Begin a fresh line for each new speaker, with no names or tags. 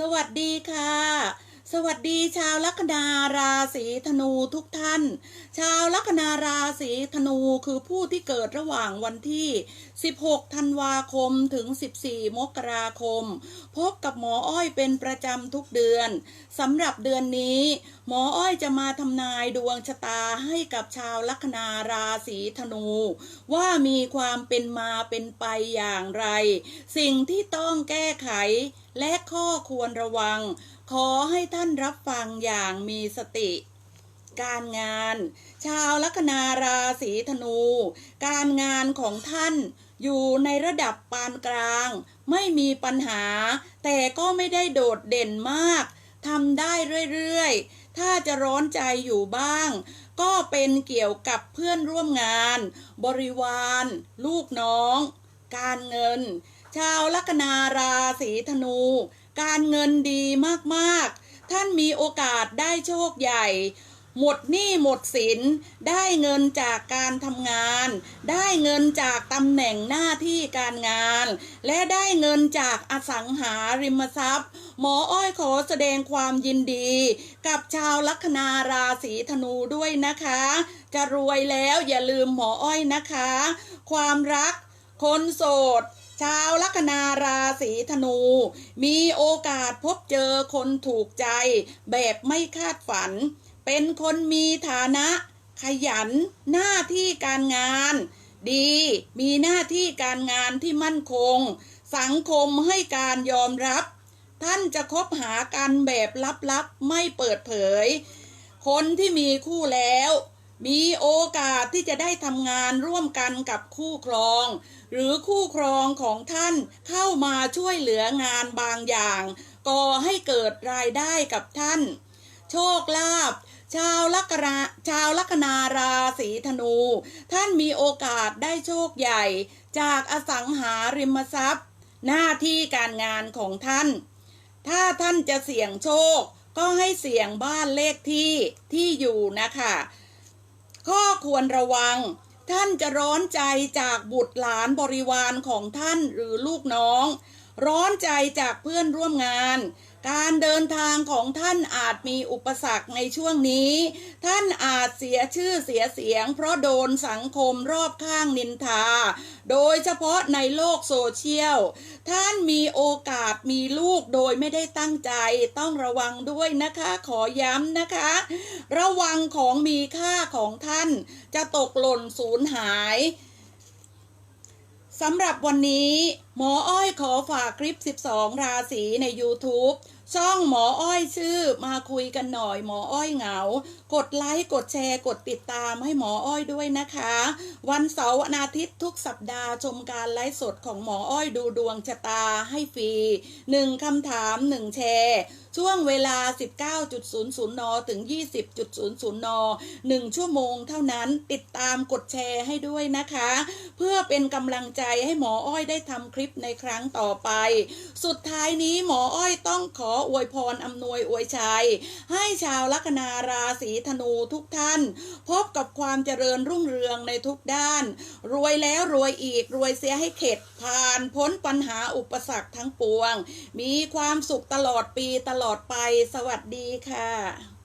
สวัสดีค่ะ สวัสดีชาวลัคนาราศีธนูทุกท่าน ชาวลัคนาราศีธนูคือผู้ที่เกิดระหว่างวันที่ 16 ธันวาคมถึง 14 มกราคม พบกับหมออ้อยเป็นประจำทุกเดือนสำหรับเดือนนี้ หมออ้อยจะมาทำนายดวงชะตาให้กับชาวลัคนาราศีธนู ว่ามีความเป็นมาเป็นไปอย่างไร สิ่งที่ต้องแก้ไข และข้อควรระวัง ขอให้ท่านรับฟังอย่างมีสติ การงาน ชาวลัคนาราศีธนู การงานของท่านอยู่ในระดับปานกลาง ไม่มีปัญหา แต่ก็ไม่ได้โดดเด่นมากทำได้เรื่อยๆ ถ้าจะร้อนใจอยู่บ้าง ก็เป็นเกี่ยวกับเพื่อนร่วมงาน บริวาร ลูกน้อง การเงิน ชาวลัคนาราศีธนู การเงินดีมากๆ ท่านมีโอกาสได้โชคใหญ่ หมดหนี้หมดสิน ได้เงินจากการทำงาน ได้เงินจากตำแหน่งหน้าที่การงาน และได้เงินจากอสังหาริมทรัพย์ หมออ้อยขอแสดงความยินดี กับชาวลัคนาราศีธนูด้วยนะคะ จะรวยแล้วอย่าลืมหมออ้อยนะคะ ความรักคนโสด ชาวลัคนาราศีธนู มีโอกาสพบเจอคนถูกใจ แบบไม่คาดฝัน เป็นคนมีฐานะ ขยัน หน้าที่การงาน ดี มีหน้าที่การงานที่มั่นคง สังคมให้การยอมรับ ท่านจะคบหากันแบบลับๆ ไม่เปิดเผย คนที่มีคู่แล้ว มีโอกาสที่จะได้ทำงานร่วมกันกับคู่ครอง หรือคู่ครองของท่านเข้ามาช่วยเหลืองานบางอย่างก่อให้เกิดรายได้กับท่าน โชคลาภชาวลัคนาชาวลัคนาราศีธนู ท่านมีโอกาสได้โชคใหญ่ จากอสังหาริมทรัพย์ หน้าที่การงานของท่าน ถ้าท่านจะเสี่ยงโชค ก็ให้เสี่ยงบ้านเลขที่ที่อยู่นะคะ ข้อควรระวัง ท่านจะร้อนใจจากบุตรหลานบริวารของท่านหรือลูกน้อง ร้อนใจจากเพื่อนร่วมงาน การเดินทางของท่านอาจมีอุปสรรคในช่วงนี้ ท่านอาจเสียชื่อเสียเสียง เพราะโดนสังคมรอบข้างนินทา โดยเฉพาะในโลกโซเชียล ท่านมีโอกาสมีลูกโดยไม่ได้ตั้งใจ ต้องระวังด้วยนะคะขอย้ำนะคะ ระวังของมีค่าของท่านจะตกหล่นสูญหายสำหรับวันนี้ หมออ้อยขอฝากคลิป 12 ราศีใน YouTube ช่องหมออ้อยชื่อมาคุยกันหน่อยหมออ้อยเหงา กดไลค์กดแชร์กดติดตามให้หมออ้อยด้วยนะคะ วันเสาร์วันอาทิตย์ทุกสัปดาห์ชมการไลฟ์สดของหมออ้อยดูดวงชะตาให้ฟรีหนึ่งคำถามหนึ่งแชร์ช่วงเวลา 19.00 น ถึง 20.00 น 1 ชั่วโมงเท่านั้น ติดตามกดแชร์ให้ด้วยนะคะ เพื่อเป็นกำลังใจให้หมออ้อยได้ทำคลิปในครั้งต่อไป สุดท้ายนี้หมออ้อยต้องขออวยพรอำนวยอวยชัย ให้ชาวลัคนาราศีธนูทุกท่าน พบกับความเจริญรุ่งเรืองในทุกด้าน รวยแล้วรวยอีกรวยเสียให้เข็ดผ่านพ้นปัญหาอุปสรรคทั้งปวง มีความสุขตลอดปีตลอดไป สวัสดีค่ะ